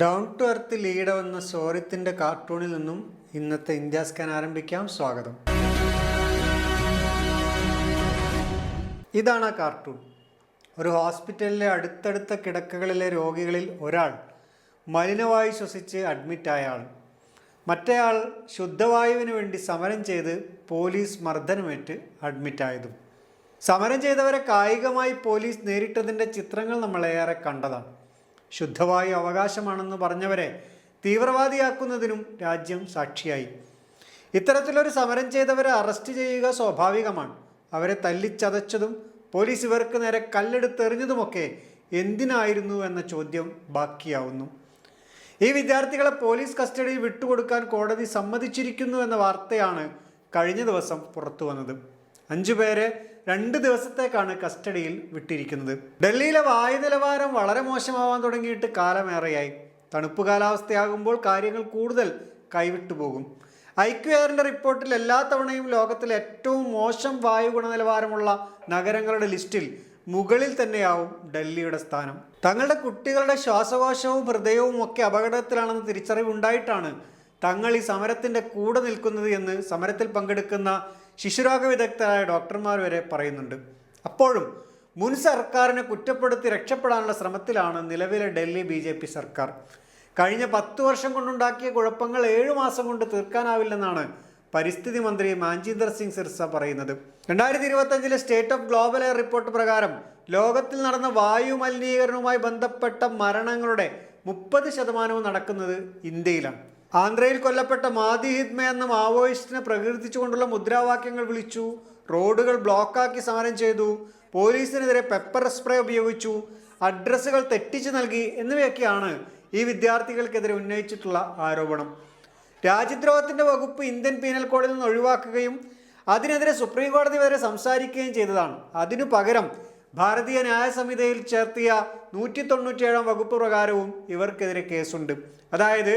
Down to earth lead എന്ന സോറിത്തിന്റെ കാർട്ടൂണിൽ നിന്നും ഇന്നത്തെ ഇന്ത്യ സ്കാൻ ആരംഭിക്കാം. സ്വാഗതം. ഇതാണ് ആ കാർട്ടൂൺ. ഒരു ഹോസ്പിറ്റലിലെ അടുത്തടുത്ത കിടക്കകളിലെ രോഗികളിൽ ഒരാൾ മലിനവായു ശ്വസിച്ച് അഡ്മിറ്റായ ആൾ. മറ്റേയാൾ ശുദ്ധവായുവിന് വേണ്ടി സമരം ചെയ്ത് പോലീസ് മർദ്ദനമേറ്റ് അഡ്മിറ്റായതും സമരം ചെയ്തവരെ കായികമായി പോലീസ് നേരിട്ടതിന്റെ ചിത്രങ്ങൾ നമ്മളേറെ കണ്ടതാണ്. ശുദ്ധവായു അവകാശമാണെന്ന് പറഞ്ഞവരെ തീവ്രവാദിയാക്കുന്നതിനും രാജ്യം സാക്ഷിയായി. ഇത്തരത്തിലൊരു സമരം ചെയ്തവരെ അറസ്റ്റ് ചെയ്യുക സ്വാഭാവികമാണ്. അവരെ തല്ലിച്ചതച്ചതും പോലീസ് ഇവർക്ക് നേരെ കല്ലെടുത്തെറിഞ്ഞതുമൊക്കെ എന്തിനായിരുന്നു എന്ന ചോദ്യം ബാക്കിയാവുന്നു. ഈ വിദ്യാർത്ഥികളെ പോലീസ് കസ്റ്റഡിയിൽ വിട്ടുകൊടുക്കാൻ കോടതി സമ്മതിച്ചിരിക്കുന്നു എന്ന വാർത്തയാണ് കഴിഞ്ഞ ദിവസം പുറത്തു വന്നത് അഞ്ചു പേരെ രണ്ട് ദിവസത്തേക്കാണ് കസ്റ്റഡിയിൽ വിട്ടിരിക്കുന്നത്. ഡൽഹിയിലെ വായു നിലവാരം വളരെ മോശമാവാൻ തുടങ്ങിയിട്ട് കാലമേറെയായി. തണുപ്പ് കാലാവസ്ഥയാകുമ്പോൾ കാര്യങ്ങൾ കൂടുതൽ കൈവിട്ടു പോകും. ഐക്യു റിപ്പോർട്ടിൽ എല്ലാ തവണയും ലോകത്തിലെ ഏറ്റവും മോശം വായു ഗുണനിലവാരമുള്ള നഗരങ്ങളുടെ ലിസ്റ്റിൽ മുകളിൽ തന്നെയാവും ഡൽഹിയുടെ സ്ഥാനം. തങ്ങളുടെ കുട്ടികളുടെ ശ്വാസകോശവും ഹൃദയവും ഒക്കെ അപകടത്തിലാണെന്ന് തിരിച്ചറിവുണ്ടായിട്ടാണ് തങ്ങൾ ഈ സമരത്തിന്റെ കൂടെ നിൽക്കുന്നത് എന്ന് സമരത്തിൽ പങ്കെടുക്കുന്ന ശിശുരോഗ വിദഗ്ധരായ ഡോക്ടർമാർ വരെ പറയുന്നുണ്ട്. അപ്പോഴും മുൻ സർക്കാരിനെ കുറ്റപ്പെടുത്തി രക്ഷപ്പെടാനുള്ള ശ്രമത്തിലാണ് നിലവിലെ ഡൽഹി ബി ജെ പി സർക്കാർ. കഴിഞ്ഞ പത്ത് വർഷം കൊണ്ടുണ്ടാക്കിയ കുഴപ്പങ്ങൾ ഏഴു മാസം കൊണ്ട് തീർക്കാനാവില്ലെന്നാണ് പരിസ്ഥിതി മന്ത്രി മാഞ്ചീന്ദർ സിംഗ് സിർസ പറയുന്നത്. രണ്ടായിരത്തി ഇരുപത്തഞ്ചിലെ state of global air report പ്രകാരം ലോകത്തിൽ നടന്ന വായു മലിനീകരണവുമായി ബന്ധപ്പെട്ട മരണങ്ങളുടെ മുപ്പത് ശതമാനവും നടക്കുന്നത് ഇന്ത്യയിലാണ്. ആന്ധ്രയിൽ കൊല്ലപ്പെട്ട മാതി ഹിദ്മ എന്ന മാവോയിസ്റ്റിനെ പ്രകീർത്തിച്ചുകൊണ്ടുള്ള മുദ്രാവാക്യങ്ങൾ വിളിച്ചു റോഡുകൾ ബ്ലോക്കാക്കി സമരം ചെയ്തു പോലീസിനെതിരെ പെപ്പർ സ്പ്രേ ഉപയോഗിച്ചു അഡ്രസ്സുകൾ തെറ്റിച്ചു നൽകി എന്നിവയൊക്കെയാണ് ഈ വിദ്യാർത്ഥികൾക്കെതിരെ ഉന്നയിച്ചിട്ടുള്ള ആരോപണം. രാജ്യദ്രോഹത്തിന്റെ വകുപ്പ് ഇന്ത്യൻ പീനൽ കോഡിൽ നിന്ന് ഒഴിവാക്കുകയും അതിനെതിരെ സുപ്രീം കോടതി വരെ സംസാരിക്കുകയും ചെയ്തതാണ്. അതിനു പകരം ഭാരതീയ ന്യായ സംഹിതയിൽ ചേർത്തിയ നൂറ്റി തൊണ്ണൂറ്റിയേഴാം വകുപ്പ് പ്രകാരവും ഇവർക്കെതിരെ കേസുണ്ട്. അതായത്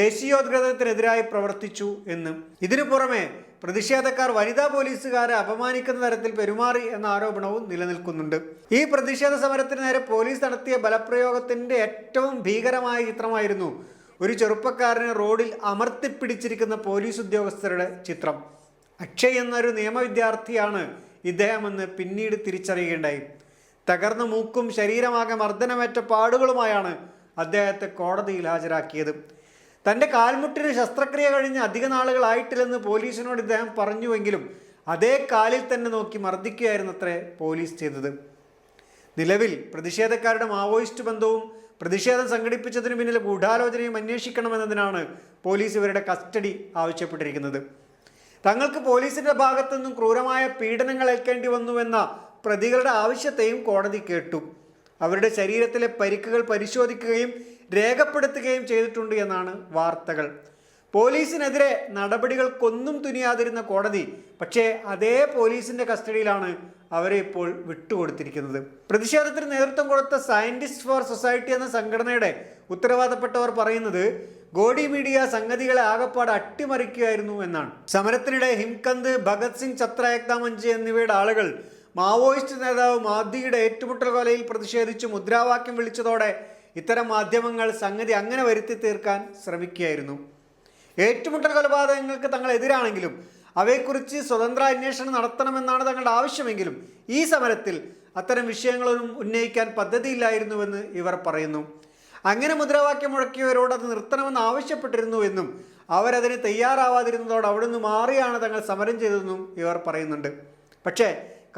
ദേശീയോദ്ഗ്രഥനത്തിനെതിരായി പ്രവർത്തിച്ചു എന്നും. ഇതിനു പുറമെ പ്രതിഷേധക്കാർ വനിതാ പോലീസുകാരെ അപമാനിക്കുന്ന തരത്തിൽ പെരുമാറി എന്ന ആരോപണവും നിലനിൽക്കുന്നുണ്ട്. ഈ പ്രതിഷേധ സമരത്തിന് നേരെ പോലീസ് നടത്തിയ ബലപ്രയോഗത്തിന്റെ ഏറ്റവും ഭീകരമായ ചിത്രമായിരുന്നു ഒരു ചെറുപ്പക്കാരനെ റോഡിൽ അമർത്തിപ്പിടിച്ചിരിക്കുന്ന പോലീസ് ഉദ്യോഗസ്ഥരുടെ ചിത്രം. അക്ഷയ് എന്നൊരു നിയമവിദ്യാർത്ഥിയാണ് ഇദ്ദേഹമെന്ന് പിന്നീട് തിരിച്ചറിയുകയുണ്ടായി. തകർന്ന മൂക്കും ശരീരമാകെ മർദ്ദനമേറ്റ പാടുകളുമായാണ് അദ്ദേഹത്തെ കോടതിയിൽ ഹാജരാക്കിയത്. തന്റെ കാൽമുട്ടിന് ശസ്ത്രക്രിയ കഴിഞ്ഞ് അധിക നാളുകളായിട്ടില്ലെന്ന് പോലീസിനോട് ഇദ്ദേഹം പറഞ്ഞുവെങ്കിലും അതേ കാലിൽ തന്നെ നോക്കി മർദ്ദിക്കുകയായിരുന്നു അത്രേ പോലീസ് ചെയ്തത്. നിലവിൽ പ്രതിഷേധക്കാരുടെ മാവോയിസ്റ്റ് ബന്ധവും പ്രതിഷേധം സംഘടിപ്പിച്ചതിന് പിന്നിലെ ഗൂഢാലോചനയും അന്വേഷിക്കണമെന്നതിനാണ് പോലീസ് ഇവരുടെ കസ്റ്റഡി ആവശ്യപ്പെട്ടിരിക്കുന്നത്. തങ്ങൾക്ക് പോലീസിന്റെ ഭാഗത്തുനിന്നും ക്രൂരമായ പീഡനങ്ങൾ ഏൽക്കേണ്ടി വന്നുവെന്ന പ്രതികളുടെ ആവശ്യത്തെയും കോടതി കേട്ടു. അവരുടെ ശരീരത്തിലെ പരിക്കുകൾ പരിശോധിക്കുകയും രേഖപ്പെടുത്തുകയും ചെയ്തിട്ടുണ്ട് എന്നാണ് വാർത്തകൾ. പോലീസിനെതിരെ നടപടികൾക്കൊന്നും തുനിയാതിരുന്ന കോടതി പക്ഷേ അതേ പോലീസിന്റെ കസ്റ്റഡിയിലാണ് അവരെ ഇപ്പോൾ വിട്ടുകൊടുത്തിരിക്കുന്നത്. പ്രതിഷേധത്തിന് നേതൃത്വം കൊടുത്ത സയന്റിസ്റ്റ് ഫോർ സൊസൈറ്റി എന്ന സംഘടനയുടെ ഉത്തരവാദപ്പെട്ടവർ പറയുന്നത് ഗോഡി മീഡിയ സംഗതികളെ ആകപ്പാട് അട്ടിമറിക്കുകയായിരുന്നു എന്നാണ്. സമരത്തിനിടെ ഹിംകന്ത് ഭഗത് സിംഗ് ചത്ര മഞ്ചി എന്നിവയുടെ ആളുകൾ മാവോയിസ്റ്റ് നേതാവ് മാദിയുടെ ഏറ്റുമുട്ടൽ കൊലയിൽ പ്രതിഷേധിച്ച് മുദ്രാവാക്യം വിളിച്ചതോടെ ഇത്തരം മാധ്യമങ്ങൾ സംഗതി അങ്ങനെ വരുത്തി തീർക്കാൻ ശ്രമിക്കുകയായിരുന്നു. ഏറ്റുമുട്ടൽ കൊലപാതകങ്ങൾക്ക് തങ്ങൾ എതിരാണെങ്കിലും അവയെക്കുറിച്ച് സ്വതന്ത്ര അന്വേഷണം നടത്തണമെന്നാണ് തങ്ങളുടെ ആവശ്യമെങ്കിലും ഈ സമരത്തിൽ അത്തരം വിഷയങ്ങളൊന്നും ഉന്നയിക്കാൻ പദ്ധതിയില്ലായിരുന്നുവെന്ന് ഇവർ പറയുന്നു. അങ്ങനെ മുദ്രാവാക്യം മുഴക്കിയവരോട് അത് നിർത്തണമെന്ന് ആവശ്യപ്പെട്ടിരുന്നുവെന്നും അവരതിന് തയ്യാറാവാതിരുന്നതോട് അവിടുന്ന് മാറിയാണ് തങ്ങൾ സമരം ചെയ്തതെന്നും ഇവർ പറയുന്നുണ്ട്. പക്ഷേ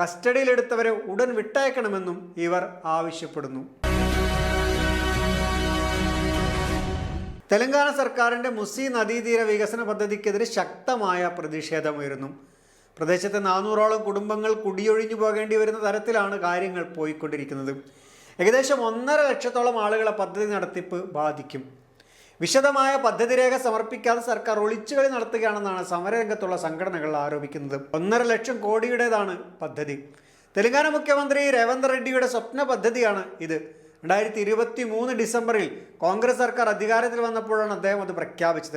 കസ്റ്റഡിയിലെടുത്തവരെ ഉടൻ വിട്ടയക്കണമെന്നും ഇവർ ആവശ്യപ്പെടുന്നു. തെലങ്കാന സർക്കാരിന്റെ മുസി നദീതീര വികസന പദ്ധതിക്കെതിരെ ശക്തമായ പ്രതിഷേധമുയരുന്നു. പ്രദേശത്തെ നാനൂറോളം കുടുംബങ്ങൾ കുടിയൊഴിഞ്ഞു പോകേണ്ടി വരുന്ന തരത്തിലാണ് കാര്യങ്ങൾ പോയിക്കൊണ്ടിരിക്കുന്നത്. ഏകദേശം ഒന്നര ലക്ഷത്തോളം ആളുകളെ പദ്ധതി നടത്തിപ്പ് ബാധിക്കും. വിശദമായ പദ്ധതി രേഖ സമർപ്പിക്കാതെ സർക്കാർ ഒളിച്ചുകളി നടത്തുകയാണെന്നാണ് സമരരംഗത്തുള്ള സംഘടനകൾ ആരോപിക്കുന്നത്. ഒന്നര ലക്ഷം കോടിയുടേതാണ് പദ്ധതി. തെലങ്കാന മുഖ്യമന്ത്രി രേവന്ത് റെഡ്ഡിയുടെ സ്വപ്ന പദ്ധതിയാണ് ഇത്. രണ്ടായിരത്തി ഇരുപത്തി മൂന്ന് ഡിസംബറിൽ കോൺഗ്രസ് സർക്കാർ അധികാരത്തിൽ വന്നപ്പോഴാണ് അദ്ദേഹം അത് പ്രഖ്യാപിച്ചത്.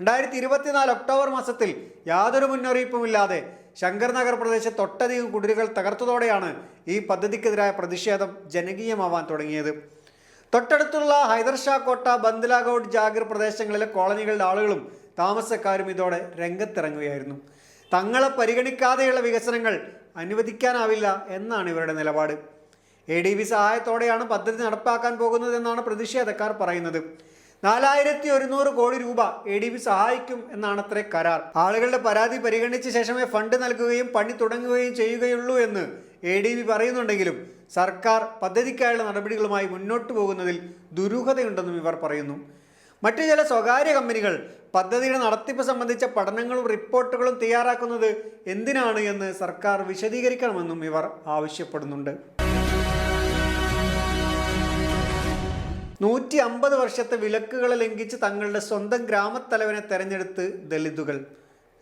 രണ്ടായിരത്തി ഇരുപത്തിനാല് ഒക്ടോബർ മാസത്തിൽ യാതൊരു മുന്നറിയിപ്പുമില്ലാതെ ശങ്കർ നഗർ പ്രദേശത്ത് ഒട്ടധികം കുടിലുകൾ തകർത്തതോടെയാണ് ഈ പദ്ധതിക്കെതിരായ പ്രതിഷേധം ജനകീയമാവാൻ തുടങ്ങിയത്. തൊട്ടടുത്തുള്ള ഹൈദർഷാ കോട്ട ബന്ദലാഗൌഡ് ജാഗിർ പ്രദേശങ്ങളിലെ കോളനികളുടെ ആളുകളും താമസക്കാരും ഇതോടെ രംഗത്തിറങ്ങുകയായിരുന്നു. തങ്ങളെ പരിഗണിക്കാതെയുള്ള വികസനങ്ങൾ അനുവദിക്കാനാവില്ല എന്നാണ് ഇവരുടെ നിലപാട്. എ ഡി ബി സഹായത്തോടെയാണ് പദ്ധതി നടപ്പാക്കാൻ പോകുന്നതെന്നാണ് പ്രതിഷേധക്കാർ പറയുന്നത്. നാലായിരത്തി ഒരുന്നൂറ് കോടി രൂപ എ ഡി ബി സഹായിക്കും എന്നാണ് അത്ര കരാർ. ആളുകളുടെ പരാതി പരിഗണിച്ച ശേഷമേ ഫണ്ട് നൽകുകയും പണി തുടങ്ങുകയും ചെയ്യുകയുള്ളൂ എന്ന് എ ഡി ബി പറയുന്നുണ്ടെങ്കിലും സർക്കാർ പദ്ധതിക്കായുള്ള നടപടികളുമായി മുന്നോട്ട് പോകുന്നതിൽ ദുരൂഹതയുണ്ടെന്നും ഇവർ പറയുന്നു. മറ്റു ചില സ്വകാര്യ കമ്പനികൾ പദ്ധതിയുടെ നടത്തിപ്പ് സംബന്ധിച്ച പഠനങ്ങളും റിപ്പോർട്ടുകളും തയ്യാറാക്കുന്നത് എന്തിനാണ് എന്ന് സർക്കാർ വിശദീകരിക്കണമെന്നും ഇവർ ആവശ്യപ്പെടുന്നുണ്ട്. നൂറ്റി അമ്പത് വർഷത്തെ വിലക്കുകളെ ലംഘിച്ച് തങ്ങളുടെ സ്വന്തം ഗ്രാമത്തലവനെ തെരഞ്ഞെടുത്ത് ദളിതുകൾ.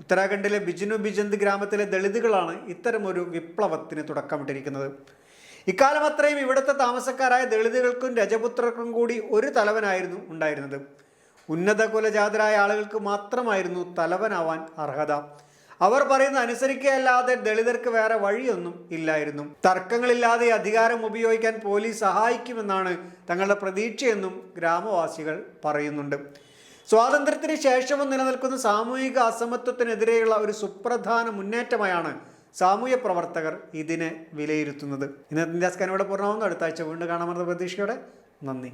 ഉത്തരാഖണ്ഡിലെ ബിജുനു ബിജന്ത് ഗ്രാമത്തിലെ ദളിതുകളാണ് ഇത്തരമൊരു വിപ്ലവത്തിന് തുടക്കമിട്ടിരിക്കുന്നത്. ഇക്കാലം അത്രയും ഇവിടുത്തെ താമസക്കാരായ ദളിതുകൾക്കും രജപുത്രർക്കും കൂടി ഒരു തലവനായിരുന്നു ഉണ്ടായിരുന്നത്. ഉന്നത കുലജാതരായ ആളുകൾക്ക് മാത്രമായിരുന്നു തലവനാവാൻ അർഹത. അവർ പറയുന്ന അനുസരിക്കുകയല്ലാതെ ദളിതർക്ക് വേറെ വഴിയൊന്നും ഇല്ലായിരുന്നു. തർക്കങ്ങളില്ലാതെ അധികാരം ഉപയോഗിക്കാൻ പോലീസ് സഹായിക്കുമെന്നാണ് തങ്ങളുടെ പ്രതീക്ഷയെന്നും ഗ്രാമവാസികൾ പറയുന്നുണ്ട്. സ്വാതന്ത്ര്യത്തിന് ശേഷവും നിലനിൽക്കുന്ന സാമൂഹിക അസമത്വത്തിനെതിരെയുള്ള ഒരു സുപ്രധാന മുന്നേറ്റമായാണ് സാമൂഹ്യ പ്രവർത്തകർ ഇതിനെ വിലയിരുത്തുന്നത്. ഇന്നത്തെ ഇന്ത്യ സ്കാൻ ഇവിടെ പൂർണമാകുന്നു. അടുത്ത ആഴ്ച വീണ്ടും കാണാമെന്ന പ്രതീക്ഷയോടെ നന്ദി.